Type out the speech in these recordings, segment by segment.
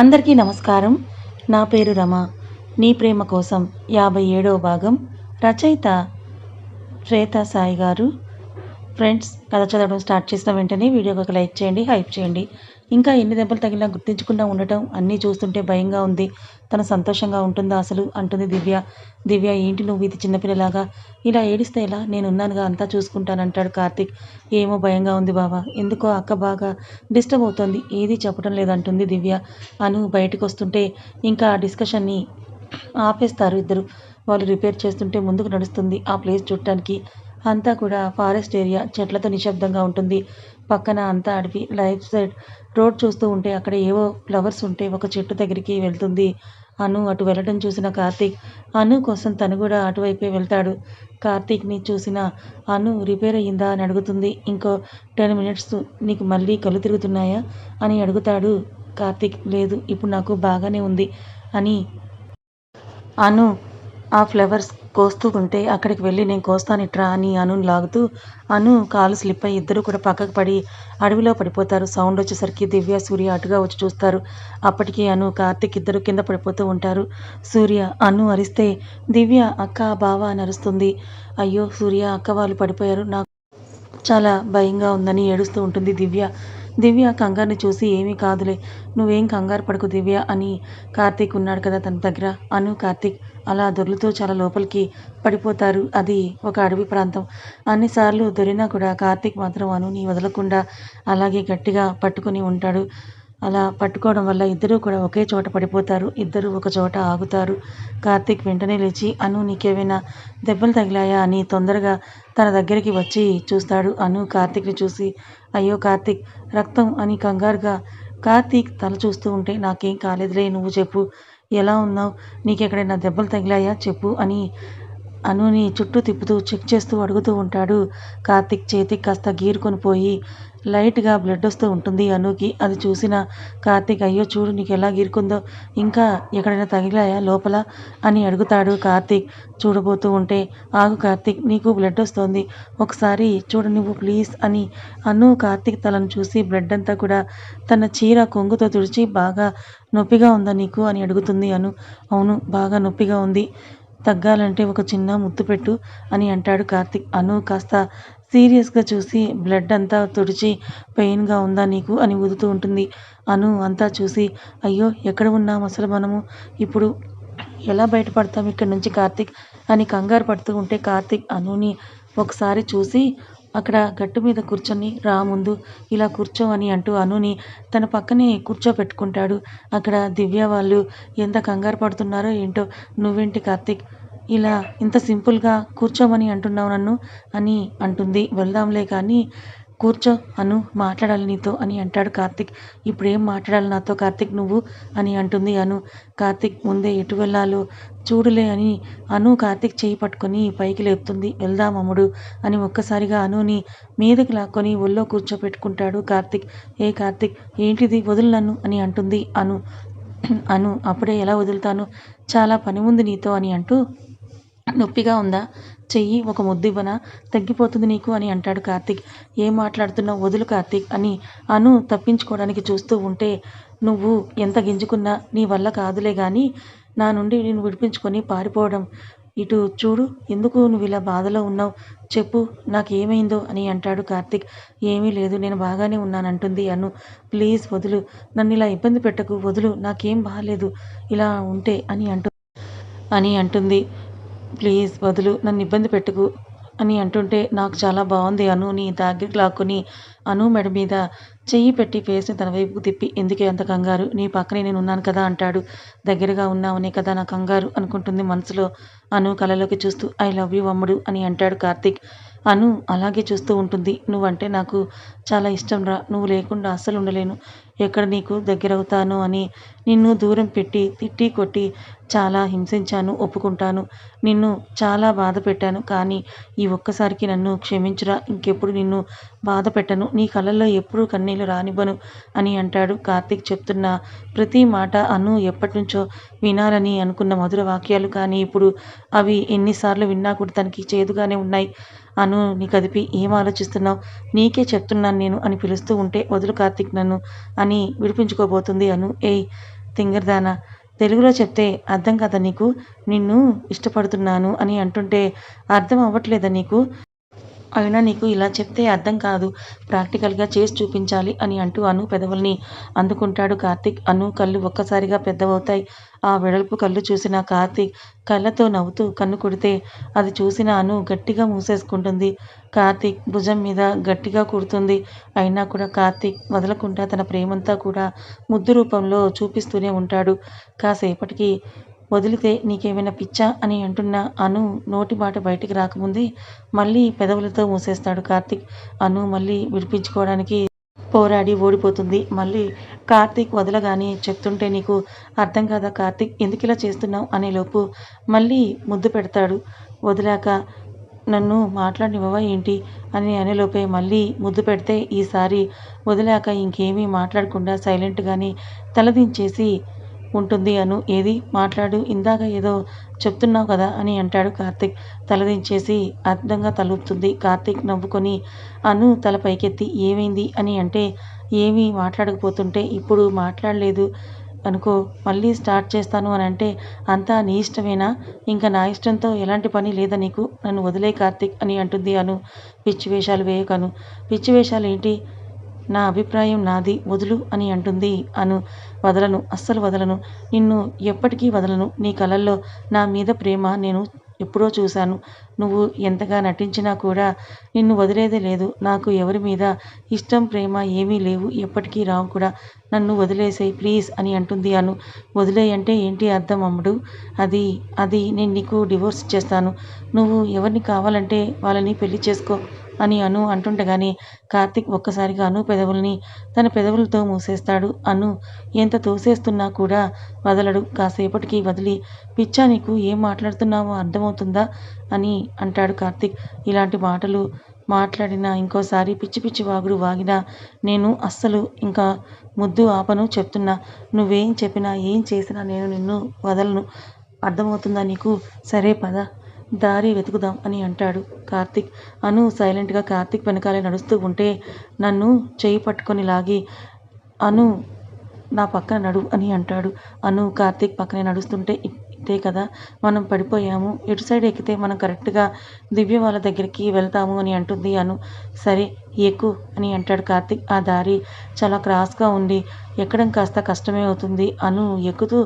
అందరికీ నమస్కారం. నా పేరు రమ. నీ ప్రేమ కోసం యాభై ఏడవ భాగం రచయిత శ్వేత సాయి గారు. ఫ్రెండ్స్ కథ చదవడం స్టార్ట్ చేసిన వెంటనే వీడియోకి ఒక లైక్ చేయండి హైప్ చేయండి. ఇంకా ఎన్ని దెబ్బలు తగిలినా గుర్తించకుండా ఉండటం అన్నీ చూస్తుంటే భయంగా ఉంది. తను సంతోషంగా ఉంటుందా అసలు? అంటుంది దివ్య. దివ్య ఏంటి నువ్వు ఇది చిన్నపిల్లలాగా? ఇలా ఏడిస్తే ఎలా? నేనున్నానుగా అంతా చూసుకుంటానంటాడు కార్తీక్. ఏమో భయంగా ఉంది బావా. ఎందుకో అక్క బాగా డిస్టర్బ్ అవుతుంది. ఏది చెప్పడం లేదంటుంది దివ్య. అను బయటకు వస్తుంటే ఇంకా ఆ డిస్కషన్ని ఆపేస్తారు ఇద్దరు. వాళ్ళు రిపేర్ చేస్తుంటే ముందుకు నడుస్తుంది ఆ ప్లేస్ చూడటానికి అంతా కూడా ఫారెస్ట్ ఏరియా చెట్లతో నిశ్శబ్దంగా ఉంటుంది. పక్కన అంతా అడవి లైఫ్ సైడ్ రోడ్ చూస్తూ ఉంటే అక్కడ ఏవో ఫ్లవర్స్ ఉంటే ఒక చెట్టు దగ్గరికి వెళ్తుంది. అను అటు వెళ్ళడం చూసిన కార్తీక్. అను కోసం తను కూడా అటువైపే వెళ్తాడు. కార్తీక్ని చూసిన అను రిపేర్ అయ్యిందా అని అడుగుతుంది. ఇంకో టెన్ మినిట్స్ నీకు మళ్ళీ కళ్ళు తిరుగుతున్నాయా అని అడుగుతాడు కార్తీక్. లేదు ఇప్పుడు నాకు బాగానే ఉంది అని అను ఆ ఫ్లవర్స్ కోస్తూ ఉంటే అక్కడికి వెళ్ళి నేను కోస్తాను ఇట్రా అని అను లాగుతూ అను కాలు స్లిప్ అయ్యి ఇద్దరు కూడా పక్కకు పడి అడవిలో పడిపోతారు. సౌండ్ వచ్చేసరికి దివ్య సూర్య అటుగా వచ్చి చూస్తారు. అప్పటికి అను కార్తిక్ ఇద్దరు కింద పడిపోతూ ఉంటారు. సూర్య అను అరిస్తే దివ్య అక్క బావ అని అరుస్తుంది అయ్యో సూర్య అక్క వాళ్ళు పడిపోయారు. నాకు చాలా భయంగా ఉందని ఏడుస్తూ ఉంటుంది దివ్య. దివ్య కంగారుని చూసి ఏమీ కాదులే నువ్వేం కంగారు పడకు దివ్య అని కార్తీక్ ఉన్నాడు కదా తన దగ్గర. అను కార్తీక్ అలా దొర్లుతూ చాలా లోపలికి పడిపోతారు. అది ఒక అడవి ప్రాంతం. అన్నిసార్లు దొరినా కూడా కార్తీక్ మాత్రం అనుని వదలకుండా అలాగే గట్టిగా పట్టుకుని ఉంటాడు. అలా పట్టుకోవడం వల్ల ఇద్దరూ కూడా ఒకే చోట పడిపోతారు. ఇద్దరు ఒక చోట ఆగుతారు. కార్తీక్ వెంటనే లేచి అను నీకేమైనా దెబ్బలు తగిలాయా? అని తొందరగా తన దగ్గరికి వచ్చి చూస్తాడు. అను కార్తీక్ని చూసి అయ్యో కార్తీక్ రక్తం అని కంగారుగా కార్తీక్ తల చూస్తూ ఉంటే నాకేం కాలేదులే నువ్వు చెప్పు. ఎలా ఉన్నావు? నీకెక్కడైనా దెబ్బలు తగిలాయా? చెప్పు అని అనుని చుట్టూ తిప్పుతూ చెక్ చేస్తూ అడుగుతూ ఉంటాడు. కార్తిక్ చేతికి కాస్త గీరుకొని పోయి లైట్గా బ్లడ్ వస్తూ ఉంటుంది అనుకి. అది చూసిన కార్తీక్ అయ్యో చూడు నీకు ఎలా గీరుకుందో. ఇంకా ఎక్కడైనా తగిలాయా లోపల? అని అడుగుతాడు కార్తిక్. చూడబోతూ ఉంటే ఆగు కార్తీక్ నీకు బ్లడ్ వస్తుంది. ఒకసారి చూడు నువ్వు ప్లీజ్ అని అను కార్తిక్ తలను చూసి బ్లడ్ అంతా కూడా తన చీర కొంగుతో తుడిచి బాగా నొప్పిగా ఉందా నీకు? అని అడుగుతుంది అను. అవును బాగా నొప్పిగా ఉంది. తగ్గాలంటే ఒక చిన్న ముద్దు పెట్టు అని అంటాడు కార్తిక్. అను కాస్త సీరియస్గా చూసి బ్లడ్ అంతా తుడిచి పెయిన్గా ఉందా నీకు అని ఊదుతూ ఉంటుంది. అను అంతా చూసి అయ్యో ఎక్కడ ఉన్నాం అసలు మనము? ఇప్పుడు ఎలా బయటపడతాం ఇక్కడ నుంచి కార్తిక్? అని కంగారు పడుతూ ఉంటే కార్తిక్ అనుని ఒకసారి చూసి అక్కడ గట్టు మీద కూర్చొని రా ముందు ఇలా కూర్చో అని అంటూ అనుని తన పక్కనే కూర్చోపెట్టుకుంటాడు. అక్కడ దివ్య వాళ్ళు ఎంత కంగారు పడుతున్నారో ఏంటో నువ్వేంటి కార్తిక్? ఇలా ఇంత సింపుల్గా కూర్చోమని అంటున్నావు నన్ను అని అంటుంది. వెళ్దాంలే కానీ కూర్చో అను మాట్లాడాలి నీతో అని అంటాడు కార్తిక్. ఇప్పుడు ఏం మాట్లాడాలి నాతో కార్తిక్ నువ్వు అని అంటుంది అను. కార్తిక్ ముందే ఎటు వెళ్ళాలో చూడులే అని అను కార్తిక్ చేయి పట్టుకొని పైకి లేపుతుంది. వెళ్దాం అమ్ముడు అని ఒక్కసారిగా అనుని మీదకి లాక్కొని ఒళ్ళో కూర్చోపెట్టుకుంటాడు కార్తిక్. ఏ కార్తిక్ ఏంటిది వదులు నన్ను అని అంటుంది అను. అను అప్పుడే ఎలా వదులుతాను? చాలా పని ఉంది నీతో అని అంటూ నొప్పిగా ఉందా? చెయ్యి ఒక ముద్దు ఇవ్వనా తగ్గిపోతుంది నీకు అని అంటాడు కార్తిక్. ఏం మాట్లాడుతున్నావు? వదులు కార్తీక్ అని అను తప్పించుకోవడానికి చూస్తూ ఉంటే నువ్వు ఎంత గింజుకున్నా నీ వల్ల కాదులే కానీ నా నుండి నేను విడిపించుకొని పారిపోవడం. ఇటు చూడు ఎందుకు నువ్వు ఇలా బాధలో ఉన్నావు? చెప్పు నాకు ఏమైందో అని అంటాడు కార్తిక్. ఏమీ లేదు నేను బాగానే ఉన్నానంటుంది అను. ప్లీజ్ వదులు నన్ను ఇలా ఇబ్బంది పెట్టకు వదులు నాకేం బాగాలేదు ఇలా ఉంటే అని అంటు అని అంటుంది. ప్లీజ్ వదులు నన్ను ఇబ్బంది పెట్టుకు అని అంటుంటే నాకు చాలా బాగుంది అను. నీ దగ్గరికి లాక్కుని అను మెడ మీద చెయ్యి పెట్టి ఫేస్ని తన వైపుకు తిప్పి ఎందుకే అంత కంగారు? నీ పక్కనే నేను ఉన్నాను కదా అంటాడు. దగ్గరగా ఉన్నావనే కదా నా కంగారు అనుకుంటుంది మనసులో అను కళలోకి చూస్తూ. ఐ లవ్ యూ అమ్ముడు అని అంటాడు కార్తీక్. అను అలాగే చూస్తూ ఉంటుంది. నువ్వంటే నాకు చాలా ఇష్టం రా. నువ్వు లేకుండా అస్సలు ఉండలేను. ఎక్కడ నీకు దగ్గరవుతాను అని నిన్ను దూరం పెట్టి తిట్టి కొట్టి చాలా హింసించాను ఒప్పుకుంటాను. నిన్ను చాలా బాధ పెట్టాను. కానీ ఈ ఒక్కసారికి నన్ను క్షమించురా. ఇంకెప్పుడు నిన్ను బాధ పెట్టను. నీ కళ్ళల్లో ఎప్పుడూ కన్నీళ్ళు రానివ్వను అని అంటాడు కార్తీక్ చెప్తున్న ప్రతి మాట అను ఎప్పటి నుంచో వినాలని అనుకున్న మధుర వాక్యాలు. కానీ ఇప్పుడు అవి ఎన్నిసార్లు విన్నా కూడా తనకి చేదుగానే ఉన్నాయి. అను నీ కదిపి ఏం ఆలోచిస్తున్నావు? నీకే చెప్తున్నాను నేను అని పిలుస్తూ ఉంటే వదులు కార్తీక్ నన్ను అని విడిపించుకోబోతుంది అను. ఏయ్ తింగరదానా తెలుగులో చెప్తే అర్థం కదా నీకు? నిన్ను ఇష్టపడుతున్నాను అని అంటుంటే అర్థం అవ్వట్లేదా నీకు? అయినా నీకు ఇలా చెప్తే అర్థం కాదు. ప్రాక్టికల్గా చేసి చూపించాలి అని అంటూ అను పెదవుల్ని అందుకుంటాడు కార్తీక్. అను కళ్ళు ఒక్కసారిగా పెద్దవవుతాయి. ఆ వెడల్పు కళ్ళు చూసిన కార్తీక్ కళ్ళతో నవ్వుతూ కన్ను కొడితే అది చూసిన అను గట్టిగా మూసేసుకుంటుంది. కార్తీక్ భుజం మీద గట్టిగా కుడుతుంది. అయినా కూడా కార్తీక్ వదలకుండా తన ప్రేమంతా కూడా ముద్దు రూపంలో చూపిస్తూనే ఉంటాడు. కాసేపటికి వదిలితే నీకేమైనా పిచ్చా అని అంటున్న అను నోటి మాట బయటికి రాకముందే మళ్ళీ పెదవులతో మూసేస్తాడు కార్తీక్. అను మళ్ళీ విడిపించుకోవడానికి పోరాడి ఓడిపోతుంది. మళ్ళీ కార్తీక్ వదలగానే చెప్తుంటే నీకు అర్థం కాదా కార్తీక్? ఎందుకు ఇలా చేస్తున్నావు? అనే లోపు మళ్ళీ ముద్దు పెడతాడు. వదిలాక నన్ను మాట్లాడినివ్వవా ఏంటి? అని అనేలోపే మళ్ళీ ముద్దు పెడితే ఈసారి వదిలాక ఇంకేమీ మాట్లాడకుండా సైలెంట్గానే తలదించేసి ఉంటుంది అను ఏది? మాట్లాడు ఇందాక ఏదో చెప్తున్నావు కదా అని అంటాడు కార్తీక్. తలదించేసి అర్థంగా తలుపుతుంది. కార్తీక్ నవ్వుకొని అను తల పైకెత్తి ఏమైంది అని అంటే ఏమీ మాట్లాడకపోతుంటే ఇప్పుడు మాట్లాడలేదు అనుకో మళ్ళీ స్టార్ట్ చేస్తాను అని అంటే అంతా నీ ఇష్టమేనా? ఇంకా నా ఇష్టంతో ఎలాంటి పని లేదా నీకు? నన్ను వదిలే కార్తీక్ అని అంటుంది అను. పిచ్చి వేషాలు వేయకను. పిచ్చి వేషాలు ఏంటి నా అభిప్రాయం నాది వదులు అని అంటుంది అను. వదలను అస్సలు వదలను. నిన్ను ఎప్పటికీ వదలను. నీ కలల్లో నా మీద ప్రేమ నేను ఎప్పుడో చూశాను. నువ్వు ఎంతగా నటించినా కూడా నిన్ను వదిలేదే లేదు. నాకు ఎవరి మీద ఇష్టం ప్రేమ ఏమీ లేవు. ఎప్పటికీ రావు కూడా. నన్ను వదిలేసేయి ప్లీజ్ అని అంటుంది అను. వదిలేయంటే ఏంటి అర్థం అమ్ముడు? అది అది నేను నీకు డివోర్స్ చేస్తాను. నువ్వు ఎవరిని కావాలంటే వాళ్ళని పెళ్ళి చేసుకో. అని అను అంటుండగానే కార్తీక్ ఒక్కసారిగా అను పెదవుల్ని తన పెదవులతో మూసేస్తాడు. అను ఎంత తోసేస్తున్నా కూడా వదలడు. కాసేపటికి వదిలి పిచ్చా నీకు ఏం మాట్లాడుతున్నావో అర్థమవుతుందా? అని అంటాడు కార్తీక్. ఇలాంటి మాటలు మాట్లాడినా ఇంకోసారి పిచ్చి పిచ్చి వాగుడు వాగినా నేను అస్సలు ఇంకా ముద్దు ఆపను చెప్తున్నా. నువ్వేం చెప్పినా ఏం చేసినా నేను నిన్ను వదలను. అర్థమవుతుందా నీకు? సరే పద. దారి వెతుకుదాం అని అంటాడు కార్తీక్. అను సైలెంట్గా కార్తీక్ వెనకాలే నడుస్తూ ఉంటే నన్ను చేయి పట్టుకొని లాగి అను నా పక్కన నడు అని అంటాడు. అను కార్తీక్ పక్కనే నడుస్తుంటే ఇదే కదా? మనం పడిపోయాము. ఎటు సైడ్ ఎక్కితే మనం కరెక్ట్గా దివ్య వాళ్ళ దగ్గరికి వెళ్తాము అని అంటుంది అను. సరే ఎక్కు అని అంటాడు కార్తీక్. ఆ దారి చాలా క్రాస్గా ఉంది. ఎక్కడం కాస్త కష్టమే అవుతుంది. అను ఎక్కుతూ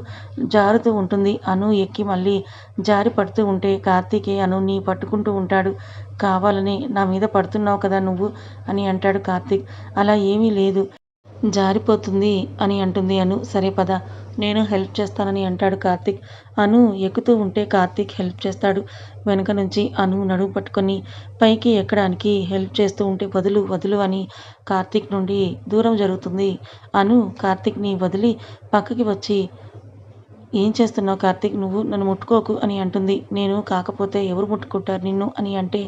జారుతూ ఉంటుంది. అను ఎక్కి మళ్ళీ జారి పడుతూ ఉంటే కార్తీకే అనుని పట్టుకుంటూ ఉంటాడు. కావాలని నా మీద పడుతున్నావు కదా నువ్వు? అని అంటాడు కార్తీక్. అలా ఏమీ లేదు. జారిపోతుంది అని అంటుంది అను. సరే పద. నేను హెల్ప్ చేస్తానని అంటాడు కార్తీక్. అను ఎక్కుతూ ఉంటే కార్తీక్ హెల్ప్ చేస్తాడు. వెనక నుంచి అను నడుము పట్టుకొని పైకి ఎక్కడానికి హెల్ప్ చేస్తూ ఉంటే వదులు వదులు అని కార్తీక్ నుండి దూరం జరుగుతుంది. అను కార్తీక్ని వదిలి పక్కకి వచ్చి ఏం చేస్తున్నావు కార్తీక్? నువ్వు నన్ను ముట్టుకోకు అని అంటుంది. నేను కాకపోతే ఎవరు ముట్టుకుంటారు నిన్ను? అని అంటే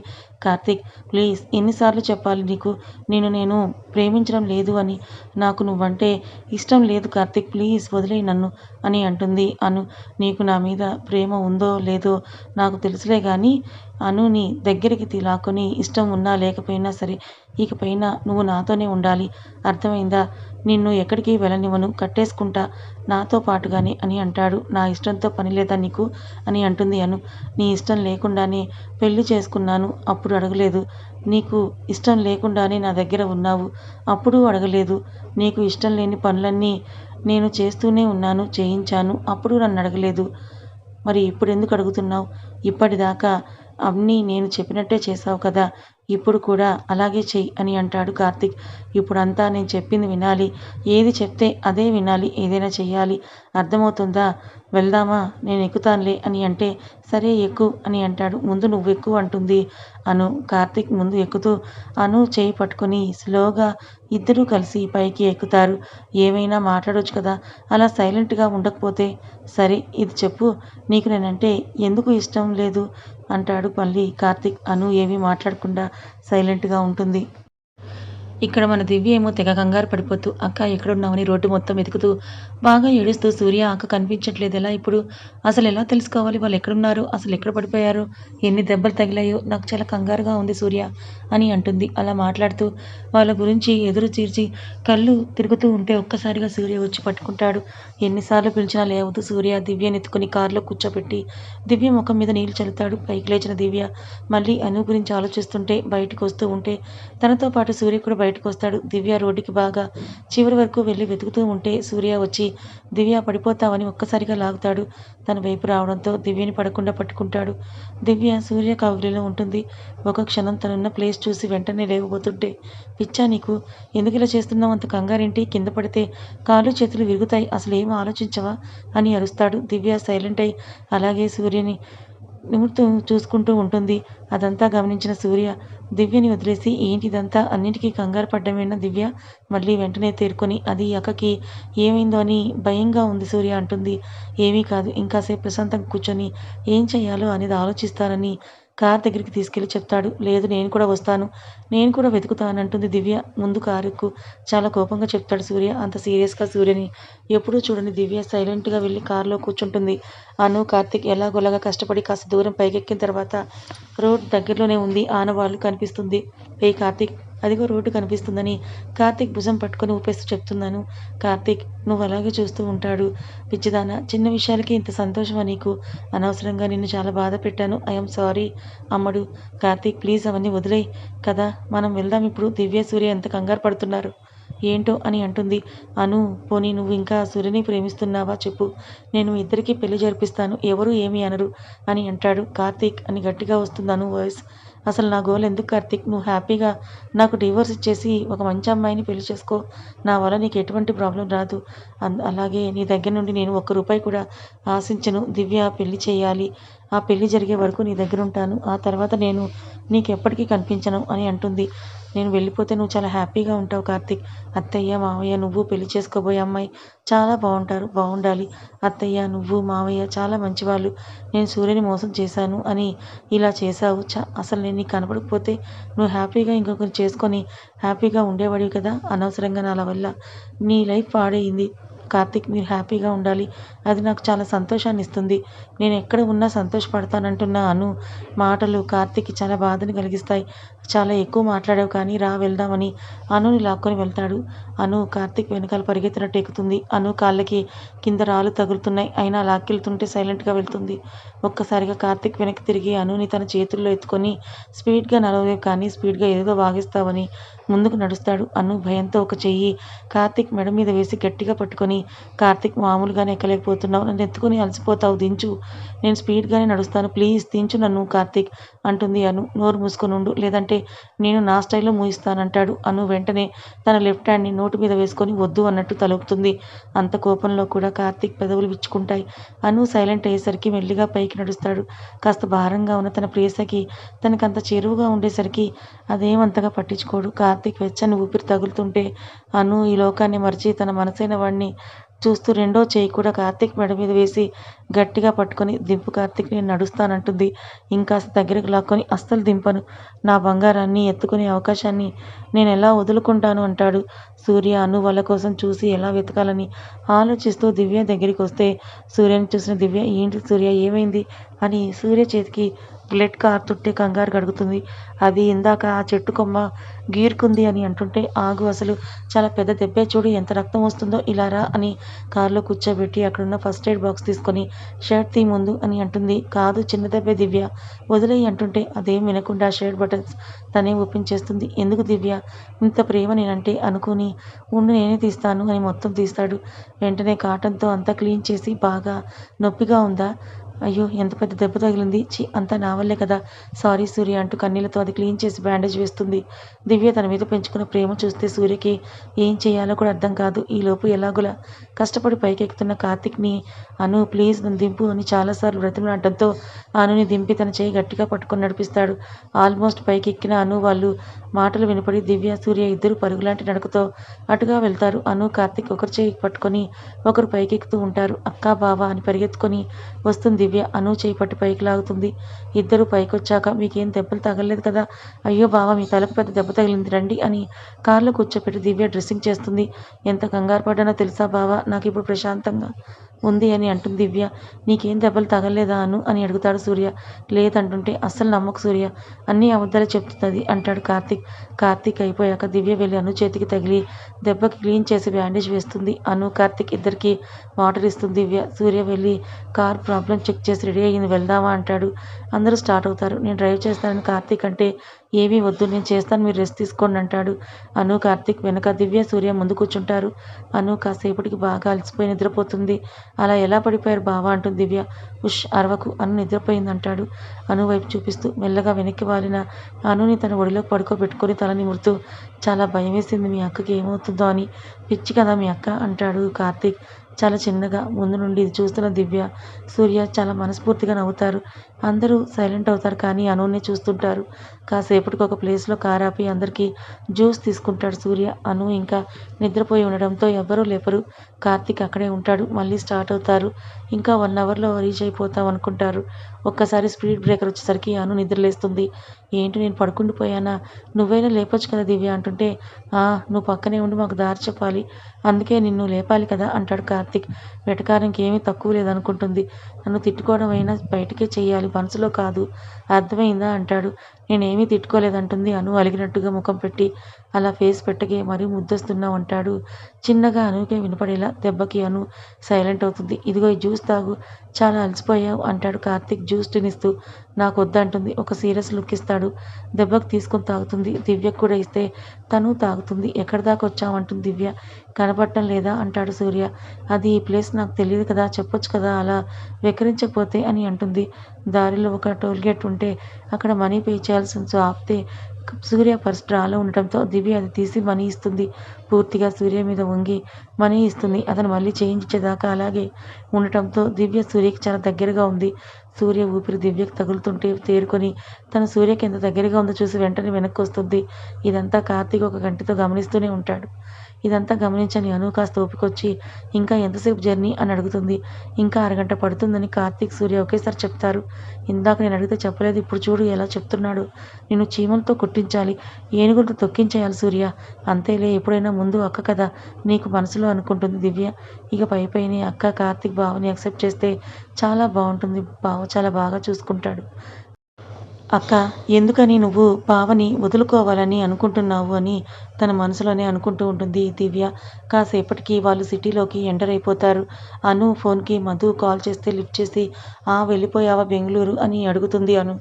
కార్తీక్ ప్లీజ్ ఎన్నిసార్లు చెప్పాలి నీకు? నేను నేను ప్రేమించడం లేదు అని. నాకు నువ్వంటే ఇష్టం లేదు కార్తీక్ ప్లీజ్ వదిలేయి నన్ను అని అంటుంది. అను నీకు నా మీద ప్రేమ ఉందో లేదో నాకు తెలుసులే కానీ అనుని దగ్గరికి లాక్కొని ఇష్టం ఉన్నా లేకపోయినా సరే ఇకపైన నువ్వు నాతోనే ఉండాలి. అర్థమైందా? నిన్ను ఎక్కడికి వెళ్ళనివ్వను కట్టేసుకుంటా. నాతో పాటుగానే అని అంటాడు. నా ఇష్టంతో పని లేదా నీకు? అని అంటుంది అను. నీ ఇష్టం లేకుండానే పెళ్ళి చేసుకున్నాను అప్పుడు అడగలేదు. నీకు ఇష్టం లేకుండానే నా దగ్గర ఉన్నావు అప్పుడు అడగలేదు. నీకు ఇష్టం లేని పనులన్నీ నేను చేస్తూనే ఉన్నాను చేయించాను అప్పుడు నన్ను అడగలేదు. మరి ఇప్పుడు ఎందుకు అడుగుతున్నావు? ఇప్పటిదాకా అన్నీ నేను చెప్పినట్టే చేసావు కదా. ఇప్పుడు కూడా అలాగే చెయ్యి అని అంటాడు కార్తిక్. ఇప్పుడంతా నేను చెప్పింది వినాలి. ఏది చెప్తే అదే వినాలి. ఏదైనా చెయ్యాలి. అర్థమవుతుందా? వెళ్దామా? నేను ఎక్కుతానులే అని అంటే సరే ఎక్కు అని అంటాడు. ముందు నువ్వు ఎక్కు అంటుంది అను. కార్తీక్ ముందు ఎక్కుతూ అను చేయి పట్టుకొని స్లోగా ఇద్దరూ కలిసి పైకి ఎక్కుతారు. ఏమైనా మాట్లాడొచ్చు కదా? అలా సైలెంట్గా ఉండకపోతే సరే ఇది చెప్పు. నీకు నేనంటే ఎందుకు ఇష్టం లేదు? అంటాడు మళ్ళీ కార్తీక్. అను ఏమీ మాట్లాడకుండా సైలెంట్గా ఉంటుంది. ఇక్కడ మన దివ్య ఏమో తెగ కంగారు పడిపోతూ అక్క ఎక్కడున్నామని రోడ్డు మొత్తం వెతుకుతూ బాగా ఏడుస్తూ సూర్య అక్క కనిపించట్లేదు ఎలా ఇప్పుడు? అసలు ఎలా తెలుసుకోవాలి? వాళ్ళు ఎక్కడున్నారు? అసలు ఎక్కడ పడిపోయారు? ఎన్ని దెబ్బలు తగిలాయో? నాకు చాలా కంగారుగా ఉంది సూర్య అని అంటుంది. అలా మాట్లాడుతూ వాళ్ళ గురించి ఎదురు చీర్చి కళ్ళు తిరుగుతూ ఉంటే ఒక్కసారిగా సూర్య వచ్చి పట్టుకుంటాడు. ఎన్నిసార్లు పిలిచినా లేవద్దు సూర్య. దివ్యని ఎత్తుకుని కారులో కూర్చోబెట్టి దివ్య ముఖం మీద నీళ్ళు చల్లుతాడు. పైకి లేచిన దివ్య మళ్ళీ అను గురించి ఆలోచిస్తుంటే బయటకు వస్తూ ఉంటే తనతో పాటు సూర్య కూడా బయటకు వస్తాడు దివ్య రోడ్డుకి బాగా చివరి వరకు వెళ్ళి వెతుకుతూ ఉంటే సూర్య వచ్చి దివ్య పడిపోతావని ఒక్కసారిగా లాగుతాడు. తన వైపు రావడంతో దివ్యని పడకుండా పట్టుకుంటాడు. దివ్య సూర్య కౌగిలిలో ఉంటుంది. ఒక క్షణం తనున్న ప్లేస్ చూసి వెంటనే లేవబోతుంటే పిచ్చా నీకు ఎందుకు ఇలా చేస్తున్నావు? అంత కంగారేంటి? కింద పడితే కాళ్ళు చేతులు విరుగుతాయి. అసలు ఏం ఆలోచించవా? అని అరుస్తాడు. దివ్య సైలెంట్ అయి అలాగే సూర్యని నిమురుతూ చూసుకుంటూ ఉంటుంది. అదంతా గమనించిన సూర్య దివ్యని వదిలేసి ఏంటి ఇదంతా అన్నింటికీ కంగారు పడ్డమేనా దివ్య మళ్ళీ వెంటనే తేరుకొని అది అక్కకి ఏమైందో అని భయంగా ఉంది సూర్య అంటుంది. ఏమీ కాదు ఇంకాసేపు ప్రశాంతంగా కూర్చొని ఏం చేయాలో అనేది ఆలోచిస్తానని కార్ దగ్గరికి తీసుకెళ్ళి చెప్తాడు లేదు నేను కూడా వస్తాను. నేను కూడా వెతుకుతానంటుంది దివ్య. ముందు కారుకు చాలా కోపంగా చెప్తాడు సూర్య. అంత సీరియస్గా సూర్యని ఎప్పుడూ చూడని దివ్య సైలెంట్గా వెళ్ళి కారులో కూర్చుంటుంది. అను కార్తిక్ ఎలాగోలాగా కష్టపడి కాస్త దూరం పైకెక్కిన తర్వాత రోడ్ దగ్గరలోనే ఉంది. ఆనవాళ్ళు కనిపిస్తుంది. ఏ కార్తిక్ అదిగో రోడ్డు కనిపిస్తుందని కార్తీక్ భుజం పట్టుకొని ఊపేస్తూ చెప్తున్నాను. కార్తీక్ నువ్వు అలాగే చూస్తూ ఉంటాడు. పిచ్చిదాన చిన్న విషయాలకి ఇంత సంతోషమా నీకు? అనవసరంగా నిన్ను చాలా బాధ పెట్టాను. ఐఎమ్ సారీ అమ్మడు. కార్తీక్ ప్లీజ్ అవన్నీ వదిలేయి. కదా మనం వెళ్దాం ఇప్పుడు. దివ్య సూర్య ఎంత కంగారు పడుతున్నారు? ఏంటో అని అంటుంది. అను పోనీ నువ్వు ఇంకా సూర్యని ప్రేమిస్తున్నావా చెప్పు. నేను ఇద్దరికీ పెళ్ళి జరిపిస్తాను. ఎవరు ఏమి అనరు అని అంటాడు. కార్తీక్ అని గట్టిగా వస్తుంది అను వాయిస్. అసలు నా గోల్ ఎందుకు కార్తీక్? నువ్వు హ్యాపీగా నాకు డివోర్స్ ఇచ్చేసి ఒక మంచి అమ్మాయిని పెళ్ళి చేసుకో. నా వల్ల నీకు ఎటువంటి ప్రాబ్లం రాదు. అలాగే నీ దగ్గర నుండి నేను ఒక్క రూపాయి కూడా ఆశించను. దివ్య పెళ్ళి చేయాలి. ఆ పెళ్ళి జరిగే వరకు నీ దగ్గర ఉంటాను. ఆ తర్వాత నేను నీకు ఎప్పటికీ కనిపించను అని అంటుంది. నేను వెళ్ళిపోతే నువ్వు చాలా హ్యాపీగా ఉంటావు కార్తీక్. అత్తయ్య మావయ్య నువ్వు పెళ్ళి చేసుకోబోయే అమ్మాయి చాలా బాగుంటారు బాగుండాలి. అత్తయ్య నువ్వు మావయ్య చాలా మంచివాళ్ళు. నేను సూర్యని మోసం చేశాను అని ఇలా చేశావు. చ అసలు నేను నీకు కనపడకపోతే నువ్వు హ్యాపీగా ఇంకొకరు చేసుకొని హ్యాపీగా ఉండేవాడివి కదా అనవసరంగా నా వల్ల. నీ లైఫ్ పాడైంది. కార్తీక్ మీరు హ్యాపీగా ఉండాలి. అది నాకు చాలా సంతోషాన్ని ఇస్తుంది. నేను ఎక్కడ ఉన్నా సంతోషపడతానంటున్న అను మాటలు కార్తీక్కి చాలా బాధను కలిగిస్తాయి. చాలా ఎక్కువ మాట్లాడావు కానీ రా వెళ్దామని అనుని లాక్కొని వెళ్తాడు. అను కార్తీక్ వెనకాల పరిగెత్తినట్టు ఎక్కుతుంది అను కాళ్ళకి కింద రాళ్ళు తగులుతున్నాయి. అయినా లాక్కెళ్తుంటే సైలెంట్గా వెళ్తుంది. ఒక్కసారిగా కార్తీక్ వెనక్కి తిరిగి అనుని తన చేతుల్లో ఎత్తుకొని స్పీడ్గా నడవలేవు కానీ స్పీడ్గా ఏదో వాగిస్తావని ముందుకు నడుస్తాడు. అను భయంతో ఒక చెయ్యి కార్తీక్ మెడ మీద వేసి గట్టిగా పట్టుకొని కార్తీక్ మామూలుగానే ఎక్కలేకపోతున్నావు నన్ను ఎత్తుకొని అలసిపోతావు దించు. నేను స్పీడ్గానే నడుస్తాను. ప్లీజ్ దించు నన్ను కార్తీక్ అంటుంది అను. నోరు మూసుకొని ఉండు. లేదంటే నేను నా స్టైల్లో మూయిస్తానంటాడు అను వెంటనే. తన లెఫ్ట్ హ్యాండ్ని నోటు మీద వేసుకొని వద్దు అన్నట్టు తలుపుతుంది అంత కోపంలో కూడా కార్తీక్ పెదవులు విచ్చుకుంటాయి. అను సైలెంట్ అయ్యేసరికి మెల్లిగా పైకి నడుస్తాడు. కాస్త భారంగా ఉన్న తన ప్రేసకి తనకంత చేరువుగా ఉండేసరికి అదేమంతగా పట్టించుకోడు. కార్తీక్ వెచ్చని ఊపిరి తగులుతుంటే అను ఈ లోకాన్ని మరిచి తన మనసైన వాడిని చూస్తూ రెండో చేయి కూడా కార్తీక్ మెడ మీద వేసి గట్టిగా పట్టుకొని దింపు కార్తీక్ నేను నడుస్తానంటుంది. ఇంకాస్త దగ్గరకు లాక్కొని అస్సలు దింపను. నా బంగారాన్ని ఎత్తుకునే అవకాశాన్ని నేను ఎలా వదులుకుంటాను? అంటాడు సూర్య అను వాళ్ళ కోసం చూసి ఎలా వెతకాలని ఆలోచిస్తూ దివ్య దగ్గరికి వస్తే సూర్యని చూసిన దివ్య ఏంటి సూర్య ఏమైంది? అని సూర్య చేతికి బ్లడ్ కారుతుంటే కంగారు కడుగుతుంది అది ఇందాక ఆ చెట్టు కొమ్మ గీరుకుంది అని అంటుంటే ఆగు అసలు చాలా పెద్ద దెబ్బే చూడు ఎంత రక్తం వస్తుందో ఇలా రా అని కారులో కూర్చోబెట్టి అక్కడున్న ఫస్ట్ ఎయిడ్ బాక్స్ తీసుకొని షర్ట్ తీ ముందు అని అంటుంది. కాదు చిన్న దెబ్బే దివ్య. వదిలేయి అంటుంటే అదేం వినకుండా షర్ట్ బటన్స్ తనే ఓపెన్ చేస్తుంది ఎందుకు దివ్య? ఇంత ప్రేమ నేనంటే అనుకుని ఉండు నేనే తీస్తాను అని మొత్తం తీస్తాడు. వెంటనే కాటన్తో అంతా క్లీన్ చేసి బాగా నొప్పిగా ఉందా? అయ్యో ఎంత పెద్ద దెబ్బ తగిలింది? చి అంతా నా వల్లే కదా. సారీ సూర్య అంటూ కన్నీళ్ళతో అది క్లీన్ చేసి బ్యాండేజ్ వేస్తుంది. దివ్య తన మీద పెంచుకున్న ప్రేమ చూస్తే సూర్యకి ఏం చేయాలో కూడా అర్థం కాదు. ఈలోపు ఎలాగోలా? కష్టపడి పైకెక్కుతున్న కార్తిక్ని అను ప్లీజ్ నన్ను దింపు అని చాలాసార్లు బ్రతిమలాడడంతో అనుని దింపి తన చేయి గట్టిగా పట్టుకొని నడిపిస్తాడు. ఆల్మోస్ట్ పైకెక్కిన అను వాళ్ళు మాటలు వినపడి దివ్య సూర్య ఇద్దరు పరుగులాంటి నడకతో అటుగా వెళ్తారు. అను కార్తిక్ ఒకరి చేయి పట్టుకొని ఒకరు పైకెక్కుతూ ఉంటారు. అక్కా బావా అని పరిగెత్తుకొని వస్తుంది దివ్య అను చేయి పట్టి పైకి లాగుతుంది. ఇద్దరు పైకొచ్చాక మీకేం దెబ్బలు తగలలేదు కదా? అయ్యో బావా మీ తలకు పెద్ద దెబ్బ తగిలింది రండి అని కారులో కూర్చోపెట్టి దివ్య డ్రెస్సింగ్ చేస్తుంది. ఎంత కంగారు పడ్డానో తెలుసా బావా? నాకు ఇప్పుడు ప్రశాంతంగా ఉంది అని అంటుంది దివ్య. నీకేం దెబ్బలు తగలేదా అను అని అడుగుతాడు సూర్య. లేదంటుంటే అస్సలు నమ్మకు సూర్య. అన్నీ అబద్ధాలు చెప్తుంది అంటాడు కార్తీక్. కార్తీక్ అయిపోయాక దివ్య వెళ్ళి అను చేతికి తగిలి దెబ్బకి క్లీన్ చేసి బ్యాండేజ్ వేస్తుంది. అను కార్తీక్ ఇద్దరికి వాటర్ ఇస్తుంది దివ్య. సూర్య వెళ్ళి కార్ ప్రాబ్లం చెక్ చేసి రెడీ అయ్యింది. వెళ్దామా అంటాడు. అందరూ స్టార్ట్ అవుతారు. నేను డ్రైవ్ చేస్తానని కార్తీక్ అంటే ఏమీ వద్దు నేను చేస్తాను మీరు రెస్ట్ తీసుకోండి అంటాడు. అను కార్తీక్ వెనక దివ్య సూర్య ముందు కూర్చుంటారు. అను కాసేపటికి బాగా అలసిపోయి నిద్రపోతుంది. అలా ఎలా పడిపోయారు బావా? అంటుంది దివ్య. ఉష్ అరవకు అను నిద్రపోయింది అంటాడు అను వైపు చూపిస్తూ మెల్లగా వెనక్కి వాలిన అనుని తన ఒడిలోకి పడుకోబెట్టుకుని తల నిమురుతూ చాలా భయం వేసింది మీ అక్కకి ఏమవుతుందో అని పిచ్చి కదా మీ అక్క అంటాడు కార్తీక్ చాలా చిన్నగా. ముందు నుండి ఇది చూస్తున్న దివ్య సూర్య చాలా మనస్ఫూర్తిగా నవ్వుతారు. అందరూ సైలెంట్ అవుతారు కానీ అనునే చూస్తుంటారు. కాసేపటికి ఒక ప్లేస్లో కారాపి అందరికీ జ్యూస్ తీసుకుంటాడు సూర్య. అను ఇంకా నిద్రపోయి ఉండడంతో ఎవ్వరూ లేపరు. కార్తీక్ అక్కడే ఉంటాడు. మళ్ళీ స్టార్ట్ అవుతారు. ఇంకా వన్ అవర్లో రీచ్ అయిపోతాం అనుకుంటారు ఒక్కసారి స్పీడ్ బ్రేకర్ వచ్చేసరికి అను నిద్రలేస్తుంది. ఏంటి నేను పడుకుండిపోయానా నువ్వైనా లేపొచ్చు కదా దివ్య అంటుంటే. ఆ నువ్వు పక్కనే ఉండి మాకు దారి చెప్పాలి. అందుకే నిన్ను లేపాలి కదా అంటాడు కార్తీక్. వెటకారానికి ఏమీ తక్కువ లేదనుకుంటుంది. నన్ను తిట్టుకోవడం అయినా బయటకే చేయాలి మనసులో కాదు. అర్థమైందా అంటాడు. నేనేమీ తిట్టుకోలేదంటుంది. అను అలిగినట్టుగా ముఖం పెట్టి అలా ఫేస్ పెట్టకే మరీ ముద్దొస్తున్నావు అంటాడు. చిన్నగా అనుకే వినపడేలా దెబ్బకి అను సైలెంట్ అవుతుంది. ఇదిగో ఈ జ్యూస్ తాగు. చాలా అలసిపోయావు అంటాడు కార్తీక్ జ్యూస్ తినిస్తూ. నాకు వద్దంటుంది ఒక సీరియస్ లుక్ ఇస్తాడు. దెబ్బకి తీసుకొని తాగుతుంది. దివ్యకు కూడా ఇస్తే తను తాగుతుంది. ఎక్కడి దాకా వచ్చావంటుంది దివ్య. కనపడటం లేదా అంటాడు సూర్య. అది ఈ ప్లేస్ నాకు తెలియదు కదా. చెప్పొచ్చు కదా అలా వెకరించకపోతే అని అంటుంది. దారిలో ఒక టోల్గేట్ ఉంటే అక్కడ మనీ పే చేయాల్సి ఆపితే సూర్య పర్స్ డ్రాలో ఉండటంతో దివ్య అది తీసి మనీ ఇస్తుంది. పూర్తిగా సూర్య మీద వంగి మనీ ఇస్తుంది. అతను మళ్ళీ చేయించేదాకా అలాగే ఉండటంతో దివ్య సూర్యకి చాలా దగ్గరగా ఉంది. సూర్య ఊపిరి దివ్యకు తగులుతుంటే తేరుకొని తన సూర్యకి ఎంత దగ్గరగా ఉందో చూసి వెంటనే వెనక్కి వస్తుంది. ఇదంతా కార్తీక్ ఒక గంటతో గమనిస్తూనే ఉంటాడు. ఇదంతా గమనించని అను కాస్త ఊపికొచ్చి ఇంకా ఎంతసేపు జర్నీ? అని అడుగుతుంది. ఇంకా అరగంట పడుతుందని కార్తీక్ సూర్య ఒకేసారి చెప్తారు. ఇందాక నేను అడిగితే చెప్పలేదు ఇప్పుడు చూడు ఎలా చెప్తున్నాడు. నేను చీమలతో కుట్టించాలి ఏనుగులతో తొక్కించేయాలి సూర్య. అంతేలే ఎప్పుడైనా ముందు అక్క కదా నీకు మనసులో అనుకుంటుంది దివ్య. ఇక పై పైన అక్క కార్తీక్ బావని యాక్సెప్ట్ చేస్తే చాలా బాగుంటుంది. బావ చాలా బాగా చూసుకుంటాడు. అక్క ఎందుకని నువ్వు భావని వదులుకోవాలని అనుకుంటున్నావు అని తన మనసులోనే అనుకుంటూ ఉంటుంది దివ్య. కాసేపటికి వాళ్ళు సిటీలోకి ఎంటర్ అయిపోతారు. అను ఫోన్కి మధు కాల్ చేస్తే లిఫ్ట్ చేసి ఆ వెళ్ళిపోయావా బెంగళూరు? అని అడుగుతుంది అను.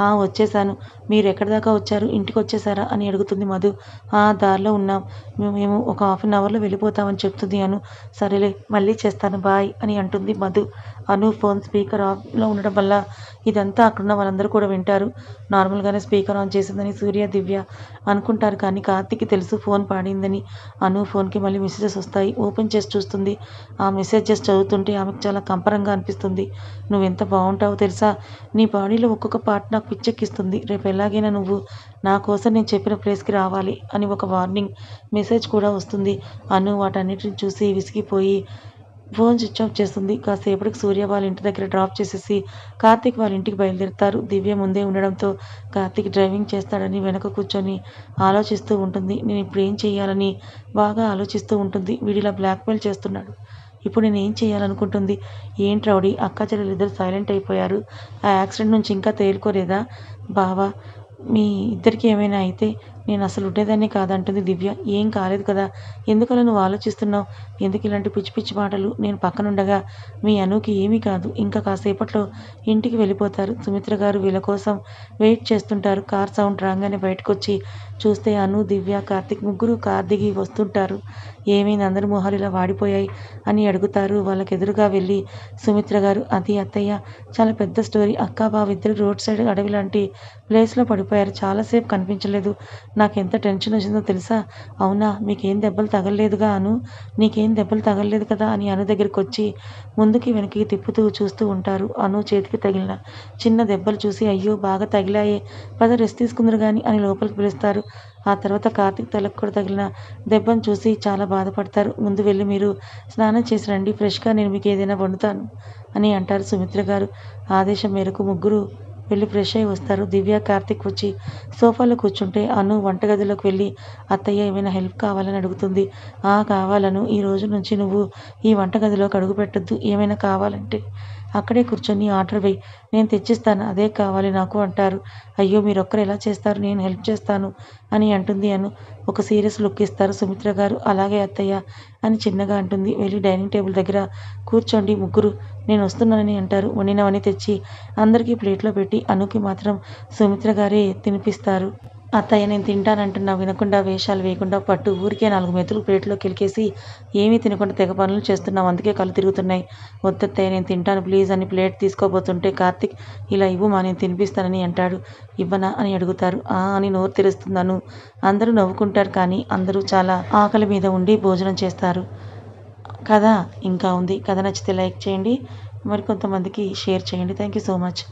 ఆ వచ్చేసాను మీరు ఎక్కడి దాకా వచ్చారు? ఇంటికి వచ్చేసారా అని అడుగుతుంది మధు. ఆ దారిలో ఉన్నాం. మేము ఒక హాఫ్ అన్ అవర్లో వెళ్ళిపోతామని చెప్తుంది అను. సరేలే మళ్ళీ చేస్తాను. బాయ్ అని అంటుంది మధు. అను ఫోన్ స్పీకర్ ఆఫ్లో ఉండడం వల్ల ఇదంతా అక్కడున్న వాళ్ళందరూ కూడా వింటారు. నార్మల్గానే స్పీకర్ ఆన్ చేసిందని సూర్య దివ్య అనుకుంటారు కానీ కార్తీక్కి తెలుసు ఫోన్ పాడిందని. అను ఫోన్కి మళ్ళీ మెసేజెస్ వస్తాయి. ఓపెన్ చేసి చూస్తుంది. ఆ మెసేజెస్ చదువుతుంటే ఆమెకు చాలా కంపరంగా అనిపిస్తుంది. నువ్వు ఎంత బాగుంటావో తెలుసా? నీ బాడీలో ఒక్కొక్క పార్ట్ నాకు పిచ్చెక్కిస్తుంది. రేపు ఎలాగైనా నువ్వు నా కోసం నేను చెప్పిన ప్లేస్కి రావాలి అని ఒక వార్నింగ్ మెసేజ్ కూడా వస్తుంది. అను వాటన్నిటిని చూసి విసిగిపోయి ఫోన్ స్విచ్ ఆఫ్ చేస్తుంది. కాసేపటికి సూర్య వాళ్ళ ఇంటి దగ్గర డ్రాప్ చేసేసి కార్తీక్ వాళ్ళ ఇంటికి బయలుదేరుతారు. దివ్య ముందే ఉండడంతో కార్తీక్ డ్రైవింగ్ చేస్తాడని వెనక కూర్చొని ఆలోచిస్తూ ఉంటుంది. నేను ఇప్పుడు ఏం చేయాలని బాగా ఆలోచిస్తూ ఉంటుంది. వీడిలా బ్లాక్మెయిల్ చేస్తున్నాడు. ఇప్పుడు నేను ఏం చేయాలనుకుంటుంది? ఏంటి రౌడీ? అక్క చెల్లెలు ఇద్దరు సైలెంట్ అయిపోయారు. ఆ యాక్సిడెంట్ నుంచి ఇంకా తేలుకోలేదా? బావా మీ ఇద్దరికి ఏమైనా అయితే నేను అసలు ఉండేదాన్ని కాదంటుంది దివ్య. ఏం కాలేదు కదా. ఎందుకలా నువ్వు ఆలోచిస్తున్నావు? ఎందుకు ఇలాంటి పిచ్చి పిచ్చి మాటలు? నేను పక్కనుండగా మీ అనుకి ఏమీ కాదు. ఇంకా కాసేపట్లో ఇంటికి వెళ్ళిపోతారు. సుమిత్ర గారు వీళ్ళ కోసం వెయిట్ చేస్తుంటారు. కార్ సౌండ్ రాగానే బయటకు వచ్చి చూస్తే అను దివ్య కార్తిక్ ముగ్గురు కార్ దిగి వస్తుంటారు. ఏమైంది? అందరి మొహాలు ఇలా వాడిపోయాయి అని అడుగుతారు. వాళ్ళకి ఎదురుగా వెళ్ళి సుమిత్ర గారు అది అత్తయ్య చాలా పెద్ద స్టోరీ. అక్క బావ ఇద్దరు రోడ్ సైడ్ అడవి లాంటి ప్లేస్లో పడిపోయారు. చాలాసేపు కనిపించలేదు. నాకు ఎంత టెన్షన్ వచ్చిందో తెలుసా? అవునా మీకేం దెబ్బలు తగలలేదుగా అను. నీకేం దెబ్బలు తగలలేదు కదా అని అను దగ్గరికి వచ్చి ముందుకి వెనక్కి తిప్పుతూ చూస్తూ ఉంటారు. అను చేతికి తగిలిన చిన్న దెబ్బలు చూసి అయ్యో బాగా తగిలాయే. పద రెస్ట్ తీసుకుందరు కానీ అని లోపలికి పిలుస్తారు. ఆ తర్వాత కార్తీక్ తలకు కూడా తగిలిన దెబ్బను చూసి చాలా బాధపడతారు. ముందు వెళ్ళి మీరు స్నానం చేసి రండి ఫ్రెష్గా నేను మీకు ఏదైనా వండుతాను అని అంటారు సుమిత్ర గారు. ఆదేశం మేరకు ముగ్గురు వెళ్ళి ఫ్రెష్ అయ్యి వస్తారు. దివ్య కార్తిక్ వచ్చి సోఫాలో కూర్చుంటే అను వంటగదిలోకి వెళ్ళి అత్తయ్య ఏమైనా హెల్ప్ కావాలని అడుగుతుంది. ఆ కావాలను. ఈ రోజు నుంచి నువ్వు ఈ వంటగదిలోకి అడుగు పెట్టద్దు. ఏమైనా కావాలంటే అక్కడే కూర్చొని ఆర్డర్ వేయి. నేను తెచ్చిస్తాను. అదే కావాలి నాకు అంటారు. అయ్యో మీరు ఒక్కరు ఎలా చేస్తారు? నేను హెల్ప్ చేస్తాను అని అంటుంది అను. ఒక సీరియస్ లుక్ ఇస్తారు సుమిత్ర గారు. అలాగే అత్తయ్య అని చిన్నగా అంటుంది. వెళ్ళి డైనింగ్ టేబుల్ దగ్గర కూర్చోండి ముగ్గురు. నేను వస్తున్నానని అంటారు. వండినవని తెచ్చి అందరికీ ప్లేట్లో పెట్టి అనుకి మాత్రం సుమిత్ర గారే తినిపిస్తారు. అత్తయ్య నేను తింటానంటున్నా. వినకుండా వేషాలు వేయకుండా పట్టు ఊరికే నాలుగు మెతులు ప్లేట్లో కిలికేసి ఏమీ తినకుండా తెగ పనులు చేస్తున్నావు. అందుకే కళ్ళు తిరుగుతున్నాయి. వద్దత్తయ్య నేను తింటాను. ప్లీజ్ అని ప్లేట్ తీసుకోబోతుంటే కార్తిక్ ఇలా ఇవ్వు మా నేను తినిపిస్తానని అంటాడు. ఇవ్వనా అని అడుగుతారు. ఆ అని నోరు తెరుస్తున్నాను అందరూ నవ్వుకుంటారు కానీ అందరూ చాలా ఆకలి మీద ఉండి భోజనం చేస్తారు. కథ ఇంకా ఉంది. కథ నచ్చితే లైక్ చేయండి. మరి కొంతమందికి షేర్ చేయండి. Thank you so much.